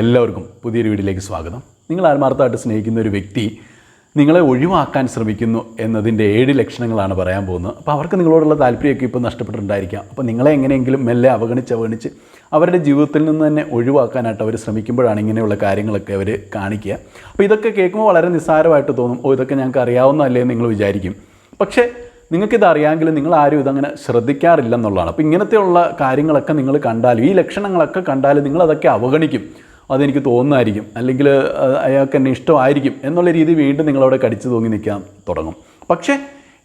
എല്ലാവർക്കും പുതിയൊരു വീഡിയോയിലേക്ക് സ്വാഗതം. നിങ്ങൾ ആത്മാർത്ഥമായിട്ട് സ്നേഹിക്കുന്ന ഒരു വ്യക്തി നിങ്ങളെ ഒഴിവാക്കാൻ ശ്രമിക്കുന്നു എന്നതിന്റെ ഏഴ് ലക്ഷണങ്ങളാണ് പറയാൻ പോകുന്നത്. അപ്പോൾ അവർക്ക് നിങ്ങളോടുള്ള താല്പര്യമൊക്കെ ഇപ്പോൾ നഷ്ടപ്പെട്ടിട്ടുണ്ടായിരിക്കാം. അപ്പോൾ നിങ്ങളെ എങ്ങനെയെങ്കിലും മെല്ലെ അവഗണിച്ച് അവഗണിച്ച് അവരുടെ ജീവിതത്തിൽ നിന്ന് തന്നെ ഒഴിവാക്കാനായിട്ട് അവർ ശ്രമിക്കുമ്പോഴാണ് ഇങ്ങനെയുള്ള കാര്യങ്ങളൊക്കെ അവർ കാണിക്കുക. അപ്പോൾ ഇതൊക്കെ കേൾക്കുമ്പോൾ വളരെ നിസ്സാരമായിട്ട് തോന്നും. ഓ ഇതൊക്കെ ഞങ്ങൾക്ക് അറിയാവുന്നതല്ലേ എന്ന് നിങ്ങൾ വിചാരിക്കും. പക്ഷേ നിങ്ങൾക്കിത് അറിയാമെങ്കിലും നിങ്ങൾ ആരും ഇതങ്ങനെ ശ്രദ്ധിക്കാറില്ലെന്നുള്ളതാണ്. അപ്പോൾ ഇങ്ങനത്തെയുള്ള കാര്യങ്ങളൊക്കെ നിങ്ങൾ കണ്ടാലും ഈ ലക്ഷണങ്ങളൊക്കെ കണ്ടാലും നിങ്ങളതൊക്കെ അവഗണിക്കും. അതെനിക്ക് തോന്നുന്നതായിരിക്കും. അല്ലെങ്കിൽ അയാൾക്ക് എന്നെ ഇഷ്ടമായിരിക്കും എന്നുള്ള രീതി വീണ്ടും നിങ്ങളവിടെ കടിച്ചു തൂങ്ങി നിൽക്കാൻ തുടങ്ങും. പക്ഷേ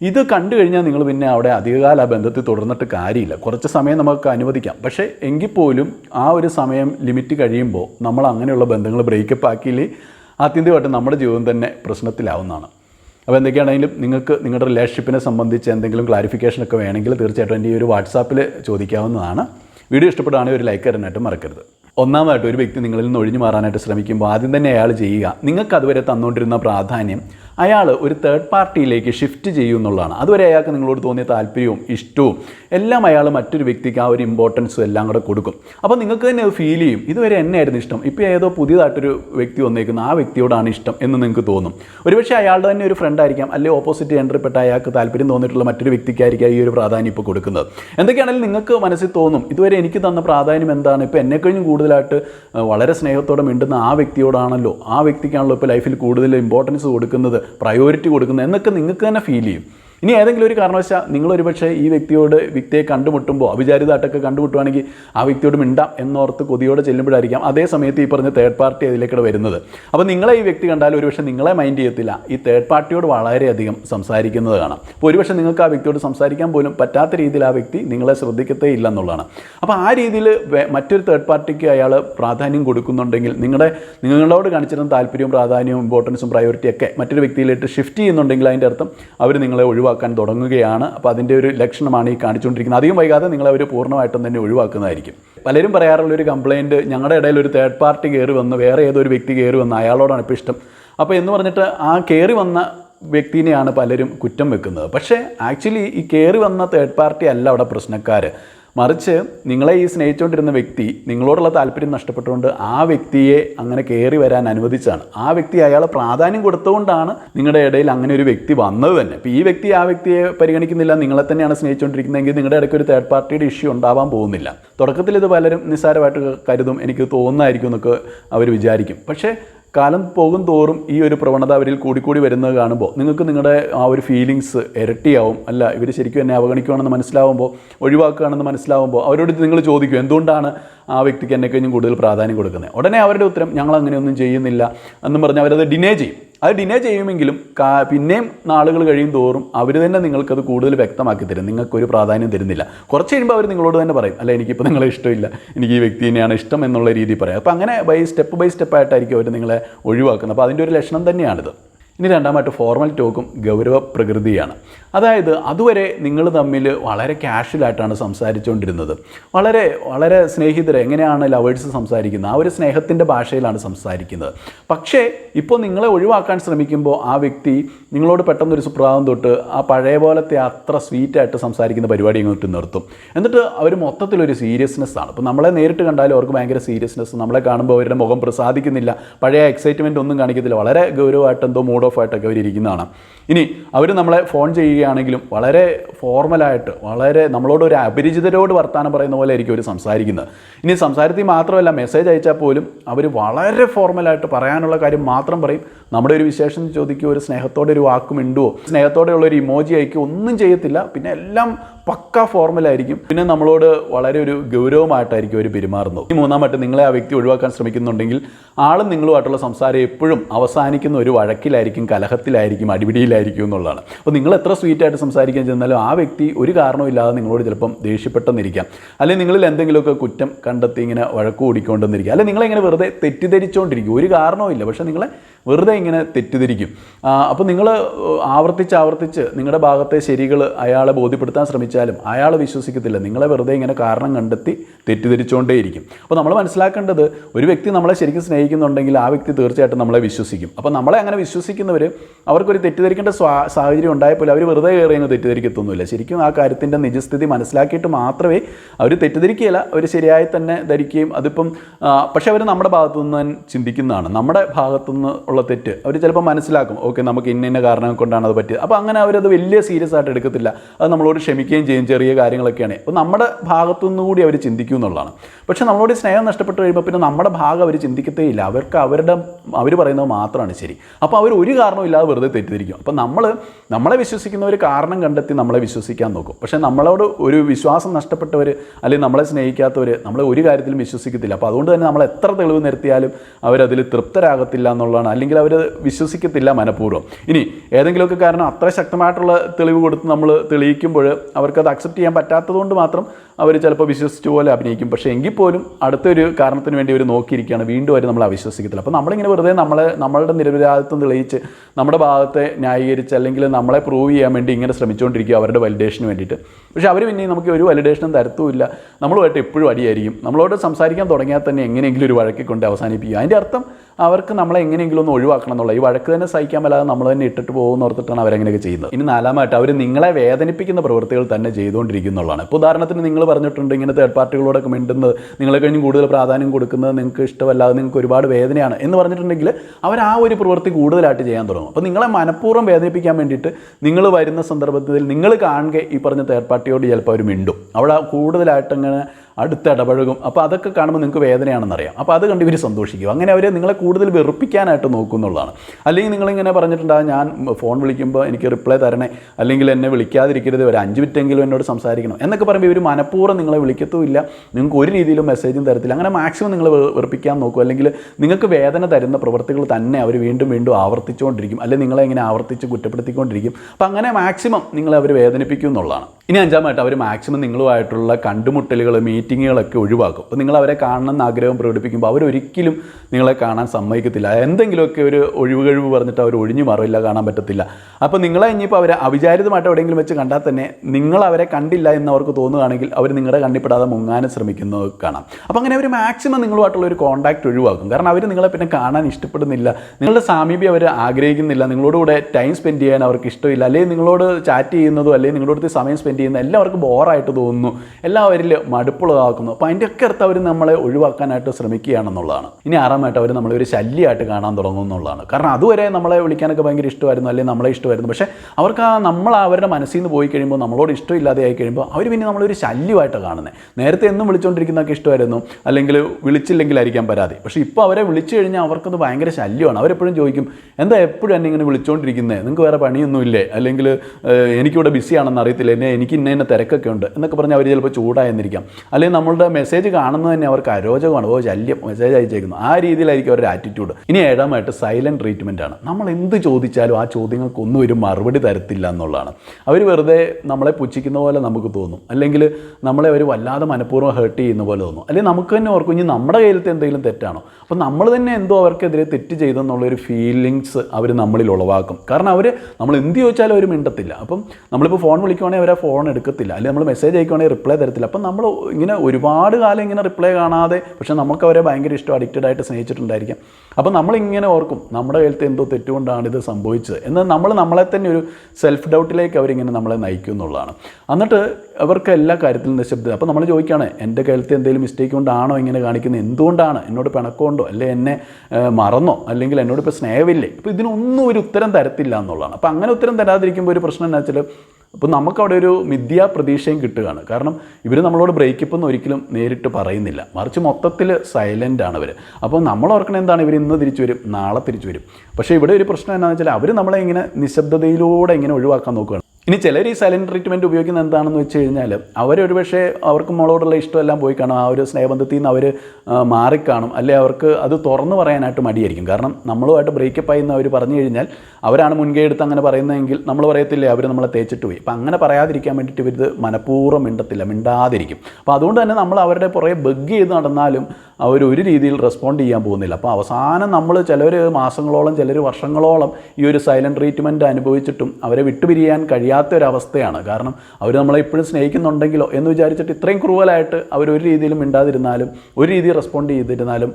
ഇത് കണ്ടു കഴിഞ്ഞാൽ നിങ്ങൾ പിന്നെ അവിടെ അധികകാല ബന്ധത്തിൽ തുടർന്നിട്ട് കാര്യമില്ല. കുറച്ച് സമയം നമുക്ക് അനുവദിക്കാം. പക്ഷേ എങ്കിൽ പോലും ആ ഒരു സമയം ലിമിറ്റ് കഴിയുമ്പോൾ നമ്മൾ അങ്ങനെയുള്ള ബന്ധങ്ങൾ ബ്രേക്കപ്പ് ആക്കിയില്ലേ ആത്യന്തികമായിട്ട് നമ്മുടെ ജീവിതം തന്നെ പ്രശ്നത്തിലാവുന്നതാണ്. അപ്പോൾ എന്തൊക്കെയാണെങ്കിലും നിങ്ങൾക്ക് നിങ്ങളുടെ റിലേഷൻഷിപ്പിനെ സംബന്ധിച്ച് എന്തെങ്കിലും ക്ലാരിഫിക്കേഷൻ ഒക്കെ വേണമെങ്കിൽ തീർച്ചയായിട്ടും എന്റെ ഈ ഒരു വാട്സാപ്പിൽ ചോദിക്കാവുന്നതാണ്. വീഡിയോ ഇഷ്ടപ്പെടുകയാണെങ്കിൽ ഒരു ലൈക്ക് തരാനായിട്ട് മറക്കരുത്. ഒന്നാമതായിട്ട് ഒരു വ്യക്തി നിങ്ങളിൽ നിന്ന് ഒഴിഞ്ഞു മാറാനായിട്ട് ശ്രമിക്കുമ്പോൾ ആദ്യം തന്നെ അയാൾ ചെയ്യുക. നിങ്ങൾക്ക് അതുവരെ തന്നുകൊണ്ടിരുന്ന പ്രാധാന്യം അയാൾ ഒരു തേർഡ് പാർട്ടിയിലേക്ക് ഷിഫ്റ്റ് ചെയ്യും എന്നുള്ളതാണ്. അതുവരെ അയാൾക്ക് നിങ്ങളോട് തോന്നിയ താല്പര്യവും ഇഷ്ടവും എല്ലാം അയാൾ മറ്റൊരു വ്യക്തിക്ക് ആ ഒരു ഇമ്പോർട്ടൻസും എല്ലാം കൂടെ കൊടുക്കും. അപ്പോൾ നിങ്ങൾക്ക് തന്നെ അത് ഫീൽ ചെയ്യും. ഇതുവരെ എന്നെയായിരുന്നു ഇഷ്ടം. ഇപ്പോൾ ഏതോ പുതിയതായിട്ടൊരു വ്യക്തി വന്നേക്കുന്ന. ആ വ്യക്തിയോടാണ് ഇഷ്ടം എന്ന് നിങ്ങൾക്ക് തോന്നും. ഒരുപക്ഷെ അയാളുടെ തന്നെ ഒരു ഫ്രണ്ട് ആയിരിക്കാം. അല്ലെങ്കിൽ ഓപ്പോസിറ്റ് ജെൻഡറിൽപ്പെട്ട അയാൾക്ക് താല്പര്യം തോന്നിയിട്ടുള്ള മറ്റൊരു വ്യക്തിക്കായിരിക്കാം ഈ ഒരു പ്രാധാന്യം ഇപ്പോൾ കൊടുക്കുന്നത്. എന്തൊക്കെയാണെങ്കിലും നിങ്ങൾക്ക് മനസ്സിൽ തോന്നും ഇതുവരെ എനിക്ക് തന്ന പ്രാധാന്യം എന്താണ്? ഇപ്പോൾ എന്നെക്കഴിഞ്ഞും കൂടുതലായിട്ട് വളരെ സ്നേഹത്തോടെ മിണ്ടുന്ന ആ വ്യക്തിയോടാണല്ലോ ആ വ്യക്തിക്കാണല്ലോ ഇപ്പോൾ ലൈഫിൽ കൂടുതൽ ഇമ്പോർട്ടൻസ് കൊടുക്കുന്നത്. പ്രയോറിറ്റി കൊടുക്കുന്നത് എന്നൊക്കെ നിങ്ങൾക്ക് തന്നെ ഫീൽ ചെയ്യും. ഇനി ഏതെങ്കിലും ഒരു കാരണവശാൽ നിങ്ങൾ ഒരുപക്ഷെ ഈ വ്യക്തിയോട് വ്യക്തിയെ കണ്ടുമുട്ടുമ്പോൾ അവിചാരിതമായിട്ടൊക്കെ കണ്ടുമുട്ടുവാണെങ്കിൽ ആ വ്യക്തിയോട് മിണ്ടാം എന്നോർത്ത് കൊതിയോടെ ചെല്ലുമ്പോഴായിരിക്കാം അതേ സമയത്ത് ഈ പറഞ്ഞ തേർഡ് പാർട്ടി അതിലേക്കൂടെ വരുന്നത്. അപ്പോൾ നിങ്ങളെ ഈ വ്യക്തി കണ്ടാൽ ഒരുപക്ഷെ നിങ്ങളെ മൈൻഡ് ചെയ്യത്തില്ല. ഈ തേർഡ് പാർട്ടിയോട് വളരെയധികം സംസാരിക്കുന്നത് കാണാം. അപ്പോൾ ഒരുപക്ഷെ നിങ്ങൾക്ക് ആ വ്യക്തിയോട് സംസാരിക്കാൻ പോലും പറ്റാത്ത രീതിയിൽ ആ വ്യക്തി നിങ്ങളെ ശ്രദ്ധിക്കത്തേ ഇല്ല എന്നുള്ളതാണ് അപ്പോൾ ആ രീതിയിൽ മറ്റൊരു തേർഡ് പാർട്ടിക്ക് അയാൾ പ്രാധാന്യം കൊടുക്കുന്നുണ്ടെങ്കിൽ നിങ്ങളുടെ നിങ്ങളോട് കാണിച്ചിരുന്ന താല്പര്യവും പ്രാധാന്യവും ഇമ്പോർട്ടൻസും പ്രയോറിറ്റിയൊക്കെ മറ്റൊരു വ്യക്തിയിലേക്ക് ഷിഫ്റ്റ് ചെയ്യുന്നുണ്ടെങ്കിൽ അതിന്റെ അർത്ഥം അവർ നിങ്ങളെ ഒഴിവാക്കാൻ തുടങ്ങുകയാണ്. അപ്പോൾ അതിന്റെ ഒരു ലക്ഷണമാണ് ഈ കാണിച്ചുകൊണ്ടിരിക്കുന്നത്. അധികം വൈകാതെ നിങ്ങളെ അവർ പൂർണമായിട്ടും തന്നെ ഒഴിവാക്കുന്നതായിരിക്കും. പലരും പറയാറുള്ള ഒരു കംപ്ലയിന്റ് ഞങ്ങളുടെ ഇടയിൽ ഒരു തേർഡ് പാർട്ടി കയറി വന്ന് വേറെ ഏതൊരു വ്യക്തി കയറി വന്ന് അയാളോടാണ് ഇപ്പോൾ ഇഷ്ടം. അപ്പോൾ എന്ന് പറഞ്ഞിട്ട് ആ കയറി വന്ന വ്യക്തിനെയാണ് പലരും കുറ്റം വെക്കുന്നത്. പക്ഷേ ആക്ച്വലി ഈ കയറി വന്ന തേർഡ് പാർട്ടി അല്ല അവിടെ പ്രശ്നക്കാർ മറിച്ച് നിങ്ങളെ ഈ സ്നേഹിച്ചുകൊണ്ടിരുന്ന വ്യക്തി നിങ്ങളോടുള്ള താല്പര്യം നഷ്ടപ്പെട്ടുകൊണ്ട് ആ വ്യക്തിയെ അങ്ങനെ കയറി വരാൻ അനുവദിച്ചാണ്. ആ വ്യക്തി അയാൾ പ്രാധാന്യം കൊടുത്തുകൊണ്ടാണ് നിങ്ങളുടെ ഇടയിൽ അങ്ങനെ ഒരു വ്യക്തി വന്നത് തന്നെ. ഈ വ്യക്തി ആ വ്യക്തിയെ പരിഗണിക്കുന്നില്ല നിങ്ങളെ തന്നെയാണ് സ്നേഹിച്ചുകൊണ്ടിരിക്കുന്നതെങ്കിൽ നിങ്ങളുടെ ഇടയ്ക്ക് ഒരു തേർഡ് പാർട്ടിയുടെ ഇഷ്യൂ ഉണ്ടാവാൻ പോകുന്നില്ല. തുടക്കത്തിൽ ഇത് പലരും നിസ്സാരമായിട്ട് കരുതും എനിക്ക് തോന്നുന്നതായിരിക്കും എന്നൊക്കെ അവർ വിചാരിക്കും. പക്ഷേ കാലം പോകും തോറും ഈ ഒരു പ്രവണത അവരിൽ കൂടിക്കൂടി വരുന്നത് കാണുമ്പോൾ നിങ്ങൾക്ക് നിങ്ങളുടെ ആ ഒരു ഫീലിങ്സ് ഇരട്ടിയാവും. അല്ല ഇവർ ശരിക്കും എന്നെ അവഗണിക്കുകയാണെന്ന് മനസ്സിലാവുമ്പോൾ ഒഴിവാക്കുകയാണെന്ന് മനസ്സിലാവുമ്പോൾ അവരോട് നിങ്ങൾ ചോദിക്കും എന്തുകൊണ്ടാണ് ആ വ്യക്തിക്ക് എന്നെ കഴിഞ്ഞും കൂടുതൽ പ്രാധാന്യം കൊടുക്കുന്നത്? ഉടനെ അവരുടെ ഉത്തരം ഞങ്ങൾ അങ്ങനെയൊന്നും ചെയ്യുന്നില്ല എന്നും പറഞ്ഞ് അവരത് ഡിനേ ചെയ്യും. അത് ഡിനേ ചെയ്യുമെങ്കിലും പിന്നെയും നാളുകൾ കഴിയും തോറും അവർ തന്നെ നിങ്ങൾക്കത് കൂടുതൽ വ്യക്തമാക്കി തരും. നിങ്ങൾക്കൊരു പ്രാധാന്യം തരുന്നില്ല. കുറച്ച് കഴിയുമ്പോൾ അവർ നിങ്ങളോട് തന്നെ പറയും അല്ല എനിക്കിപ്പോൾ നിങ്ങളെ ഇഷ്ടമില്ല. എനിക്ക് ഈ വ്യക്തി തന്നെയാണ് ഇഷ്ടം എന്നുള്ള രീതിയിൽ പറയാം. അപ്പോൾ അങ്ങനെ ബൈ സ്റ്റെപ്പ് ബൈ സ്റ്റെപ്പായിട്ടായിരിക്കും അവർ നിങ്ങളെ ഒഴിവാക്കുന്നത്. അപ്പോൾ അതിന്റെ ഒരു ലക്ഷണം തന്നെയാണിത്. ഇനി രണ്ടാമത്തെ ഫോർമൽ ടോക്കും ഗൗരവ പ്രകൃതിയാണ്. അതായത് അതുവരെ നിങ്ങൾ തമ്മിൽ വളരെ കാഷ്വലായിട്ടാണ് സംസാരിച്ചുകൊണ്ടിരുന്നത്. വളരെ വളരെ സ്നേഹിതരെ എങ്ങനെയാണ് ലവേഴ്സ് സംസാരിക്കുന്നത്? ആ ഒരു സ്നേഹത്തിന്റെ ഭാഷയിലാണ് സംസാരിക്കുന്നത്. പക്ഷേ ഇപ്പോൾ നിങ്ങളെ ഒഴിവാക്കാൻ ശ്രമിക്കുമ്പോൾ ആ വ്യക്തി നിങ്ങളോട് പെട്ടെന്നൊരു സുപ്രഭാതം തൊട്ട് ആ പഴയ പോലത്തെ അത്ര സ്വീറ്റായിട്ട് സംസാരിക്കുന്ന പരിപാടി ഇങ്ങോട്ട് നിർത്തും. എന്നിട്ട് അവർ മൊത്തത്തിലൊരു സീരിയസ്നെസ് ആണ്. ഇപ്പോൾ നമ്മളെ നേരിട്ട് കണ്ടാലും അവർക്ക് ഭയങ്കര സീരിയസ്നെസ് നമ്മളെ കാണുമ്പോൾ അവരുടെ മുഖം പ്രസാദിക്കുന്നില്ല. പഴയ എക്സൈറ്റ്മെന്റ് ഒന്നും കാണിക്കത്തില്ല. വളരെ ഗൗരവമായിട്ട് എന്തോ മൂഡ് ഓഫ് ആയിട്ടൊക്കെ ഇനി അവർ നമ്മളെ ഫോൺ ചെയ്യുകയാണെങ്കിലും വളരെ ഫോർമലായിട്ട് വളരെ നമ്മളോട് ഒരു അപരിചിതരോട് വർത്തമാനം പറയുന്ന പോലെ ആയിരിക്കും അവർ സംസാരിക്കുന്നത്. ഇനി സംസാരത്തിൽ മാത്രമല്ല മെസ്സേജ് അയച്ചാൽ പോലും അവർ വളരെ ഫോർമലായിട്ട് പറയാനുള്ള കാര്യം മാത്രം പറയും. നമ്മുടെ ഒരു വിശേഷം ചോദിക്കുകയോ ഒരു സ്നേഹത്തോടെ ഒരു വാക്കും ഉണ്ടോ സ്നേഹത്തോടെയുള്ള ഒരു ഇമോജി അയക്കുകയോ ഒന്നും ചെയ്യത്തില്ല. പിന്നെ എല്ലാം പക്ക ഫോർമലായിരിക്കും പിന്നെ നമ്മളോട് വളരെ ഒരു ഗൗരവമായിട്ടായിരിക്കും അവർ പെരുമാറുന്നത്. ഈ മൂന്നാമത്തെ നിങ്ങളെ ആ വ്യക്തി ഒഴിവാക്കാൻ ശ്രമിക്കുന്നുണ്ടെങ്കിൽ ആളും നിങ്ങളുമായിട്ടുള്ള സംസാരം എപ്പോഴും അവസാനിക്കുന്ന ഒരു വഴക്കിലായിരിക്കും കലഹത്തിലായിരിക്കും അടിപിടിയിലായിരിക്കും. എന്നുള്ളതാണ്. അപ്പോൾ നിങ്ങൾ എത്ര സ്വീറ്റായിട്ട് സംസാരിക്കാൻ ചെന്നാലും ആ വ്യക്തി ഒരു കാരണവുമില്ലാതെ നിങ്ങളോട് ചിലപ്പം ദേഷ്യപ്പെട്ടെന്നിരിക്കാം. അല്ലെങ്കിൽ നിങ്ങളിൽ എന്തെങ്കിലുമൊക്കെ കുറ്റം കണ്ടെത്തി ഇങ്ങനെ വഴക്ക് കൂടിക്കൊണ്ടെന്നിരിക്കുക അല്ലെങ്കിൽ നിങ്ങളെങ്ങനെ വെറുതെ തെറ്റിദ്ധരിച്ചുകൊണ്ടിരിക്കും ഒരു കാരണവുമില്ല പക്ഷേ നിങ്ങളെ വെറുതെ ഇങ്ങനെ തെറ്റിദ്ധരിക്കും. അപ്പോൾ നിങ്ങൾ ആവർത്തിച്ച് ആവർത്തിച്ച് നിങ്ങളുടെ ഭാഗത്തെ ശരികൾ അയാളെ ബോധ്യപ്പെടുത്താൻ ശ്രമിച്ചാലും അയാൾ വിശ്വസിക്കത്തില്ല. നിങ്ങളെ വെറുതെ ഇങ്ങനെ കാരണം കണ്ടെത്തി തെറ്റിദ്ധരിച്ചുകൊണ്ടേയിരിക്കും അപ്പോൾ നമ്മൾ മനസ്സിലാക്കേണ്ടത് ഒരു വ്യക്തി നമ്മളെ ശരിക്കും സ്നേഹിക്കുന്നുണ്ടെങ്കിൽ ആ വ്യക്തി തീർച്ചയായിട്ടും നമ്മളെ വിശ്വസിക്കും. അപ്പോൾ നമ്മളെ അങ്ങനെ വിശ്വസിക്കുന്നവർ അവർക്കൊരു തെറ്റിദ്ധരിക്കേണ്ട സാഹചര്യം ഉണ്ടായപ്പോൾ അവർ വെറുതെ കയറി അങ്ങ് തെറ്റിദ്ധരിക്കത്തൊന്നുമില്ല. ശരിക്കും ആ കാര്യത്തിന്റെ നിജസ്ഥിതി മനസ്സിലാക്കിയിട്ട് മാത്രമേ അവർ തെറ്റിദ്ധരിക്കുകയില്ല. അവർ ശരിയായി തന്നെ ധരിക്കുകയും അതിപ്പം പക്ഷേ അവർ നമ്മുടെ ഭാഗത്തു നിന്ന് ചിന്തിക്കുന്നതാണ്. നമ്മുടെ ഭാഗത്തു നിന്ന് ഉള്ള തെറ്റ്. അവർ ചിലപ്പോൾ മനസ്സിലാക്കും ഓക്കെ നമുക്ക് ഇന്ന ഇന്ന കാരണം കൊണ്ടാണ് അത് പറ്റിയത്. അപ്പോൾ അങ്ങനെ അവരത് വലിയ സീരിയസ് ആയിട്ട് എടുക്കത്തില്ല. അത് നമ്മളോട് ക്ഷമിക്കുകയും ചെയ്യും ചെറിയ കാര്യങ്ങളൊക്കെയാണ്. അപ്പോൾ നമ്മുടെ ഭാഗത്തു നിന്നുകൂടി അവർ ചിന്തിക്കും എന്നുള്ളതാണ്. പക്ഷേ നമ്മളോട് സ്നേഹം നഷ്ടപ്പെട്ട് കഴിയുമ്പോൾ പിന്നെ നമ്മുടെ ഭാഗം അവർ ചിന്തിക്കത്തേ ഇല്ല. അവർക്ക് അവരുടെ അവർ പറയുന്നത് മാത്രമാണ് ശരി. അപ്പോൾ അവർ ഒരു കാരണവും ഇല്ലാതെ വെറുതെ തെറ്റിദ്ധരിക്കും. അപ്പോൾ നമ്മൾ നമ്മളെ വിശ്വസിക്കുന്ന ഒരു കാരണം കണ്ടെത്തി നമ്മളെ വിശ്വസിക്കാൻ നോക്കും. പക്ഷേ നമ്മളോട് ഒരു വിശ്വാസം നഷ്ടപ്പെട്ടവർ അല്ലെങ്കിൽ നമ്മളെ സ്നേഹിക്കാത്തവർ നമ്മളെ ഒരു കാര്യത്തിലും വിശ്വസിക്കത്തില്ല. അപ്പോൾ അതുകൊണ്ട് തന്നെ നമ്മൾ എത്ര തെളിവ് നിർത്തിയാലും അവരതിൽ തൃപ്തരാകത്തില്ല എന്നുള്ളതാണ്. അല്ലെങ്കിൽ അവർ വിശ്വസിക്കത്തില്ല മനഃപൂർവം. ഇനി ഏതെങ്കിലുമൊക്കെ കാരണം അത്ര ശക്തമായിട്ടുള്ള തെളിവ് കൊടുത്ത് നമ്മൾ തെളിയിക്കുമ്പോൾ അവർക്കത് അക്സെപ്റ്റ് ചെയ്യാൻ പറ്റാത്തതുകൊണ്ട് മാത്രം അവർ ചിലപ്പോൾ വിശ്വസിച്ച പോലെ അഭിനയിക്കും. പക്ഷേ എങ്കിൽ പോലും അടുത്തൊരു കാരണത്തിന് വേണ്ടി അവർ നോക്കിയിരിക്കുകയാണ്. വീണ്ടും അവർ നമ്മളെ അവിശ്വസിക്കത്തില്ല. അപ്പോൾ നമ്മളിങ്ങനെ വെറുതെ നമ്മളെ നമ്മളുടെ നിരപരാധിത്വം തെളിയിച്ച് നമ്മുടെ ഭാഗത്തെ ന്യായീകരിച്ച് അല്ലെങ്കിൽ നമ്മളെ പ്രൂവ് ചെയ്യാൻ വേണ്ടി ഇങ്ങനെ ശ്രമിച്ചുകൊണ്ടിരിക്കുക അവരുടെ വലിഡേഷന് വേണ്ടിയിട്ട്. പക്ഷേ അവർ പിന്നെ നമുക്ക് ഒരു വലിഡേഷനും തരത്തുമില്ല. നമ്മളുമായിട്ട് എപ്പോഴും അടിയായിരിക്കും. നമ്മളോട് സംസാരിക്കാൻ തുടങ്ങിയാൽ തന്നെ എങ്ങനെയെങ്കിലും ഒരു വഴക്കി കൊണ്ട് അവസാനിപ്പിക്കുക. അതിന്റെ അർത്ഥം അവർക്ക് നമ്മളെ എങ്ങനെയെങ്കിലും ഒന്ന് ഒഴിവാക്കണം എന്നുള്ള. ഈ വഴക്ക് തന്നെ സഹിക്കാൻ മേലാതെ നമ്മൾ തന്നെ ഇട്ടിട്ട് പോകുമെന്ന് ഓർത്തിട്ടാണ് അവരങ്ങനെയൊക്കെ ചെയ്യുന്നത്. ഇനി നാലാമായിട്ട് അവർ നിങ്ങളെ വേദനിപ്പിക്കുന്ന പ്രവൃത്തികൾ തന്നെ ചെയ്തുകൊണ്ടിരിക്കുന്നുള്ളതാണ് ഇപ്പോൾ ഉദാഹരണത്തിന് നിങ്ങൾ പറഞ്ഞിട്ടുണ്ട് ഇങ്ങനെ തേർഡ് പാർട്ടികളോടൊക്കെ മിണ്ടുന്നത്. നിങ്ങളെ കഴിഞ്ഞ് കൂടുതൽ പ്രാധാന്യം കൊടുക്കുന്നത് നിങ്ങൾക്ക് ഇഷ്ടമല്ലാതെ നിങ്ങൾക്ക് ഒരുപാട് വേദനയാണ് എന്ന് പറഞ്ഞിട്ടുണ്ടെങ്കിൽ അവർ ആ ഒരു പ്രവൃത്തി കൂടുതലായിട്ട് ചെയ്യാൻ തുടങ്ങും. അപ്പോൾ നിങ്ങളെ മനഃപൂർവം വേദനിപ്പിക്കാൻ വേണ്ടിയിട്ട് നിങ്ങൾ വരുന്ന സന്ദർഭത്തിൽ നിങ്ങൾ കാണുക ഈ പറഞ്ഞ തേർഡ് പാർട്ടിയോട് ചിലപ്പോൾ അവർ മിണ്ടും. അവിടെ കൂടുതലായിട്ട് അങ്ങനെ അടുത്ത് ഇടപഴകും. അപ്പോൾ അതൊക്കെ കാണുമ്പോൾ നിങ്ങൾക്ക് വേദനയാണെന്നറിയാം. അപ്പോൾ അത് കണ്ട് ഇവർ സന്തോഷിക്കും. അങ്ങനെ അവർ നിങ്ങളെ കൂടുതൽ വെറുപ്പിക്കാനായിട്ട് നോക്കുന്നുള്ളതാണ്. അല്ലെങ്കിൽ നിങ്ങളിങ്ങനെ പറഞ്ഞിട്ടുണ്ടാകും ഞാൻ ഫോൺ വിളിക്കുമ്പോൾ എനിക്ക് റിപ്ലൈ തരണേ. അല്ലെങ്കിൽ എന്നെ വിളിക്കാതിരിക്കരുത്. ഒരു അഞ്ച് മിനിറ്റെങ്കിലും എന്നോട് സംസാരിക്കണം. എന്നൊക്കെ പറയുമ്പോൾ ഇവർ മനഃപൂർവം നിങ്ങളെ വിളിക്കത്തുമില്ല. നിങ്ങൾക്ക് ഒരു രീതിയിലും മെസ്സേജും തരത്തില്ല. അങ്ങനെ മാക്സിമം നിങ്ങൾ വെറുപ്പിക്കാൻ നോക്കും. അല്ലെങ്കിൽ നിങ്ങൾക്ക് വേദന തരുന്ന പ്രവൃത്തികൾ തന്നെ അവർ വീണ്ടും വീണ്ടും ആവർത്തിച്ചുകൊണ്ടിരിക്കും അല്ലെങ്കിൽ നിങ്ങളെ ഇങ്ങനെ ആവർത്തിച്ച് കുറ്റപ്പെടുത്തിക്കൊണ്ടിരിക്കും. അപ്പോൾ അങ്ങനെ മാക്സിമം നിങ്ങളെ അവർ വേദനിപ്പിക്കും എന്നുള്ളതാണ്. ഇനി അഞ്ചാമായിട്ട് അവർ മാക്സിമം നിങ്ങളുമായിട്ടുള്ള കണ്ടുമുട്ടലുകൾ മീറ്റിങ്ങുകളൊക്കെ ഒഴിവാക്കും. അപ്പോൾ നിങ്ങൾ അവരെ കാണണമെന്ന് ആഗ്രഹം പ്രകടിപ്പിക്കുമ്പോൾ അവരൊരിക്കലും നിങ്ങളെ കാണാൻ സമ്മതിക്കത്തില്ല. എന്തെങ്കിലുമൊക്കെ ഒരു ഒഴിവുകഴിവ് പറഞ്ഞിട്ട് അവർ ഒഴിഞ്ഞു മാറില്ല കാണാൻ പറ്റത്തില്ല. അപ്പോൾ നിങ്ങളെ ഇനിയിപ്പോൾ അവരെ അവിചാരിതമായിട്ട് എവിടെയെങ്കിലും വെച്ച് കണ്ടാൽ തന്നെ നിങ്ങൾ അവരെ കണ്ടില്ല എന്ന് അവർക്ക് തോന്നുകയാണെങ്കിൽ അവർ നിങ്ങളുടെ കണ്ണിപ്പെടാതെ മുങ്ങാനും ശ്രമിക്കുന്നത് കാണാം. അപ്പോൾ അങ്ങനെ അവർ മാക്സിമം നിങ്ങളുമായിട്ടുള്ള ഒരു കോൺടാക്റ്റ് ഒഴിവാക്കും. കാരണം അവർ നിങ്ങളെ പിന്നെ കാണാൻ ഇഷ്ടപ്പെടുന്നില്ല. നിങ്ങളുടെ സാമീപ്യം അവർ ആഗ്രഹിക്കുന്നില്ല. നിങ്ങളോടുകൂടെ ടൈം സ്പെൻഡ് ചെയ്യാൻ അവർക്ക് ഇഷ്ടമില്ല. അല്ലെങ്കിൽ നിങ്ങളോട് ചാറ്റ് ചെയ്യുന്നതോ അല്ലെങ്കിൽ നിങ്ങളോടത്തെ സമയം സ്പെൻഡ് ചെയ്യുന്ന എല്ലാവർക്കും ബോറായിട്ട് തോന്നുന്നു. എല്ലാവരിലും എല്ലാവരിൽ മടുപ്പുള്ളതാക്കുന്നു അപ്പോൾ അതിന്റെയൊക്കെ അർത്ഥം അവർ നമ്മളെ ഒഴിവാക്കാനായിട്ട് ശ്രമിക്കുകയാണെന്നുള്ളതാണ്. ഇനി ആറാമായിട്ട് അവർ നമ്മളെ ഒരു ശല്യമായിട്ട് കാണാൻ തുടങ്ങും എന്നുള്ളതാണ്. കാരണം അതുവരെ നമ്മളെ വിളിക്കാനൊക്കെ ഭയങ്കര ഇഷ്ടമായിരുന്നു അല്ലെങ്കിൽ നമ്മളെ ഇഷ്ടമായിരുന്നു. പക്ഷേ അവർക്ക് ആ നമ്മൾ അവരുടെ മനസ്സിൽ നിന്ന് പോയി കഴിയുമ്പോൾ നമ്മളോട് ഇഷ്ടമില്ലാതെ ആയി കഴിയുമ്പോൾ അവർ പിന്നെ നമ്മളൊരു ശല്യമായിട്ടാണ് കാണുന്നത് നേരത്തെ എന്നും വിളിച്ചുകൊണ്ടിരിക്കുന്നതൊക്കെ ഇഷ്ടമായിരുന്നു. അല്ലെങ്കിൽ വിളിച്ചില്ലെങ്കിലായിരിക്കാം പരാതി. പക്ഷേ ഇപ്പോൾ അവരെ വിളിച്ചു കഴിഞ്ഞാൽ അവർക്കത് ഭയങ്കര ശല്യമാണ്. അവരെപ്പോഴും ചോദിക്കും എന്താ എപ്പോഴും എന്നെ ഇങ്ങനെ വിളിച്ചുകൊണ്ടിരിക്കുന്നത് നിങ്ങൾക്ക് വേറെ പണിയൊന്നുമില്ലേ? അല്ലെങ്കിൽ എനിക്കിവിടെ ബിസിയാണെന്ന് അറിയത്തില്ല? എന്നെ എനിക്ക് ഇന്ന തിരക്കൊക്കെ ഉണ്ട്. എന്നൊക്കെ പറഞ്ഞ് അവർ ചിലപ്പോൾ ചൂടായെന്നിരിക്കാം. അല്ലെങ്കിൽ നമ്മളുടെ മെസ്സേജ് കാണുന്നത് തന്നെ അവർക്ക് അരോചകമാണ്. ഓ ശല്യം. മെസ്സേജ് അയച്ചേക്കുന്നു. ആ രീതിയിലായിരിക്കും അവരുടെ ആറ്റിറ്റ്യൂഡ് ഇനി ഏഴാമായിട്ട് സൈലന്റ് ട്രീറ്റ്മെന്റ് ആണ്. നമ്മൾ എന്ത് ചോദിച്ചാലും ആ ചോദ്യങ്ങൾക്കൊന്നും ഒരു മറുപടി തരത്തില്ല എന്നുള്ളതാണ്. അവർ വെറുതെ നമ്മളെ പുച്ഛിക്കുന്ന പോലെ നമുക്ക് തോന്നും. അല്ലെങ്കിൽ നമ്മളെ അവർ വല്ലാതെ മനഃപൂർവം ഹേർട്ട് ചെയ്യുന്ന പോലെ തോന്നും. അല്ലെങ്കിൽ നമുക്ക് തന്നെ ഓർക്കും ഇനി നമ്മുടെ കയ്യിലത്തെ എന്തെങ്കിലും തെറ്റാണോ? അപ്പോൾ നമ്മൾ തന്നെ എന്തോ അവർക്കെതിരെ തെറ്റ് ചെയ്തെന്നുള്ളൊരു ഫീലിങ്സ് അവർ നമ്മളിൽ ഉളവാക്കും. കാരണം അവർ നമ്മൾ എന്ത് ചോദിച്ചാലും അവർ മിണ്ടത്തില്ല. അപ്പം നമ്മളിപ്പോൾ ഫോൺ വിളിക്കുവാണെങ്കിൽ അവർ ആ ഫോൺ എടുക്കത്തില്ല. അല്ലെങ്കിൽ നമ്മൾ മെസ്സേജ് അയക്കുവാണെങ്കിൽ റിപ്ലൈ തരത്തില്ല. അപ്പം നമ്മൾ ഇങ്ങനെ ഒരുപാട് കാലം ഇങ്ങനെ റിപ്ലൈ കാണാതെ പക്ഷേ നമുക്ക് അവരെ ഭയങ്കര ഇഷ്ടം അഡിക്റ്റഡ് ആയിട്ട് സ്നേഹിച്ചിട്ടുണ്ടായിരിക്കാം. അപ്പോൾ നമ്മളിങ്ങനെ ഓർക്കും നമ്മുടെ കയ്യിലത്തെ എന്തോ തെറ്റുകൊണ്ടാണ് ഇത് സംഭവിച്ചത്. എന്ന് നമ്മൾ നമ്മളെ തന്നെ ഒരു സെൽഫ് ഡൗട്ടിലേക്ക് അവരിങ്ങനെ നമ്മളെ നയിക്കും എന്നുള്ളതാണ്. എന്നിട്ട് അവർക്ക് എല്ലാ കാര്യത്തിലും നിശബ്ദത. അപ്പോൾ നമ്മൾ ചോദിക്കുകയാണ് എന്റെ കയ്യിലത്തെ എന്തെങ്കിലും മിസ്റ്റേക്ക് കൊണ്ടാണോ ഇങ്ങനെ കാണിക്കുന്നത്? എന്തുകൊണ്ടാണ്? എന്നോട് പിണക്കമുണ്ടോ? അല്ലെ എന്നെ മറന്നോ? അല്ലെങ്കിൽ എന്നോട് ഇപ്പോൾ സ്നേഹമില്ലേ? അപ്പോൾ ഇതിനൊന്നും ഒരു ഉത്തരം തരത്തില്ല എന്നുള്ളതാണ്. അപ്പോൾ അങ്ങനെ ഉത്തരം തരാതിരിക്കുമ്പോൾ ഒരു പ്രശ്നം എന്താ വെച്ചാൽ അപ്പോൾ നമുക്കവിടെ ഒരു മിഥ്യാ പ്രതീക്ഷയും കിട്ടുകയാണ്. കാരണം ഇവർ നമ്മളോട് ബ്രേക്കപ്പ് എന്ന് ഒരിക്കലും നേരിട്ട് പറയുന്നില്ല. മറിച്ച് മൊത്തത്തിൽ സൈലന്റ് ആണ് അവർ അപ്പോൾ നമ്മൾ ഓർക്കണത് എന്താണ്? ഇവർ ഇന്ന് തിരിച്ചു വരും നാളെ തിരിച്ചു വരും. പക്ഷേ ഇവിടെ ഒരു പ്രശ്നം എന്താണെന്ന് വെച്ചാൽ അവർ നമ്മളെ ഇങ്ങനെ നിശബ്ദതയിലൂടെ ഇങ്ങനെ ഒഴിവാക്കാൻ നോക്കുകയാണ്. ഇനി ചിലർ ഈ സൈലന്റ് ട്രീറ്റ്മെന്റ് ഉപയോഗിക്കുന്നത് എന്താണെന്ന് വെച്ച് കഴിഞ്ഞാൽ അവരൊരു പക്ഷേ അവർക്ക് മോളോടുള്ള ഇഷ്ടമെല്ലാം പോയി കാണും. ആ ഒരു സ്നേഹബന്ധത്തിൽ നിന്ന് അവർ മാറിക്കാണും. അല്ലെ അവർക്ക് അത് തുറന്നു പറയാനായിട്ട് മടിയായിരിക്കും. കാരണം നമ്മളുമായിട്ട് ബ്രേക്കപ്പ് ആയി എന്ന് അവർ പറഞ്ഞു കഴിഞ്ഞാൽ അവരാണ് മുൻകൈ എടുത്ത് അങ്ങനെ പറയുന്നതെങ്കിൽ നമ്മൾ പറയത്തില്ലേ അവർ നമ്മളെ തേച്ചിട്ട് പോയി. അപ്പം അങ്ങനെ പറയാതിരിക്കാൻ വേണ്ടിയിട്ട് ഇവരിത് മനഃപൂർവം മിണ്ടത്തില്ല മിണ്ടാതിരിക്കും. അപ്പോൾ അതുകൊണ്ട് തന്നെ നമ്മൾ അവരുടെ പുറകെ ബഗ് ചെയ്ത് നടന്നാലും അവർ ഒരു രീതിയിൽ റെസ്പോണ്ട് ചെയ്യാൻ പോകുന്നില്ല. അപ്പോൾ അവസാനം നമ്മൾ ചിലർ മാസങ്ങളോളം ചിലർ വർഷങ്ങളോളം ഈ ഒരു സൈലന്റ് ട്രീറ്റ്മെന്റ് അനുഭവിച്ചിട്ടും അവരെ വിട്ടുപിരിയാൻ കഴിയാത്ത ഒരു അവസ്ഥയാണ് കാരണം അവർ നമ്മളെ ഇപ്പോഴും സ്നേഹിക്കുന്നുണ്ടെങ്കിലോ എന്ന് വിചാരിച്ചിട്ട് ഇത്രയും ക്രൂവലായിട്ട് അവർ ഒരു രീതിയിലും മിണ്ടാതിരുന്നാലും ഒരു രീതിയിൽ റെസ്പോണ്ട് ചെയ്തിരുന്നാലും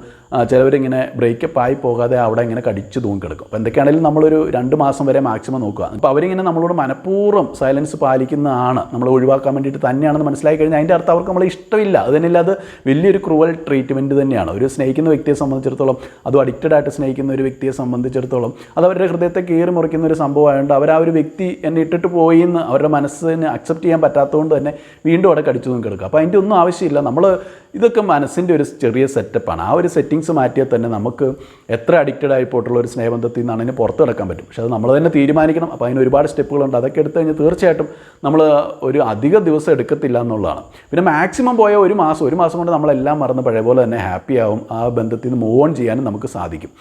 ചിലവരിങ്ങനെ ബ്രേക്കപ്പ് ആയി പോകാതെ അവിടെ ഇങ്ങനെ കടിച്ചു തൂങ്ങിക്കിടക്കും അപ്പോൾ എന്തൊക്കെയാണെങ്കിലും നമ്മളൊരു രണ്ട് മാസം വരെ മാക്സിമം നോക്കുക. അപ്പോൾ അവരിങ്ങനെ നമ്മളോട് മനഃപൂർവം സൈലൻസ് പാലിക്കുന്നതാണ് നമ്മൾ ഒഴിവാക്കാൻ വേണ്ടിയിട്ട് തന്നെയാണെന്ന് മനസ്സിലാക്കി കഴിഞ്ഞാൽ അതിന്റെ അർത്ഥം അവർക്ക് നമ്മളെ ഇഷ്ടമില്ല. അതിനല്ലാതെ അത് വലിയൊരു ക്രൂവൽ ട്രീറ്റ്മെന്റ് തന്നെയാണ്. ഒരു സ്നേഹിക്കുന്ന വ്യക്തിയെ സംബന്ധിച്ചിടത്തോളം അതും അഡിക്റ്റഡ് ആയിട്ട് സ്നേഹിക്കുന്ന ഒരു വ്യക്തിയെ സംബന്ധിച്ചിടത്തോളം അത് അവരുടെ ഹൃദയത്തെ കീറി മുറിക്കുന്ന ഒരു സംഭവമായതുകൊണ്ട് അവർ ആ ഒരു വ്യക്തി എന്നെ ഇട്ടിട്ട് പോയി എന്ന് അവരുടെ മനസ്സിന് അക്സെപ്റ്റ് ചെയ്യാൻ പറ്റാത്തതുകൊണ്ട് തന്നെ വീണ്ടും അവിടെ കടിച്ചു തൂങ്ങി കിടക്കുക. അപ്പോൾ അതിന്റെ ഒന്നും ആവശ്യമില്ല. നമ്മൾ ഇതൊക്കെ മനസ്സിന്റെ ഒരു ചെറിയ സെറ്റപ്പാണ് ആ ഒരു സെറ്റിങ്സ് മാറ്റിയാൽ തന്നെ നമുക്ക് എത്ര അഡിക്റ്റഡ് ആയി പോയിട്ടുള്ള ഒരു സ്നേഹബന്ധത്തിൽ നിന്നാണ് അതിന് പുറത്ത് കിടക്കാൻ പറ്റും. പക്ഷേ അത് നമ്മൾ തന്നെ തീരുമാനിക്കണം. അപ്പോൾ അതിന് ഒരുപാട് സ്റ്റെപ്പുകളുണ്ട്. അതൊക്കെ എടുത്തു കഴിഞ്ഞാൽ തീർച്ചയായിട്ടും നമ്മൾ ഒരു അധിക ദിവസം എടുക്കത്തില്ല എന്നുള്ളതാണ്. പിന്നെ മാക്സിമം പോയ ഒരു മാസം ഒരു മാസം കൊണ്ട് നമ്മളെല്ലാം മറന്ന് പഴയ പോലെ തന്നെ ഹാപ്പി ആവും. ആ ബന്ധത്തിൽ നിന്ന് മൂവ് ഓൺ ചെയ്യാനും നമുക്ക് സാധിക്കും.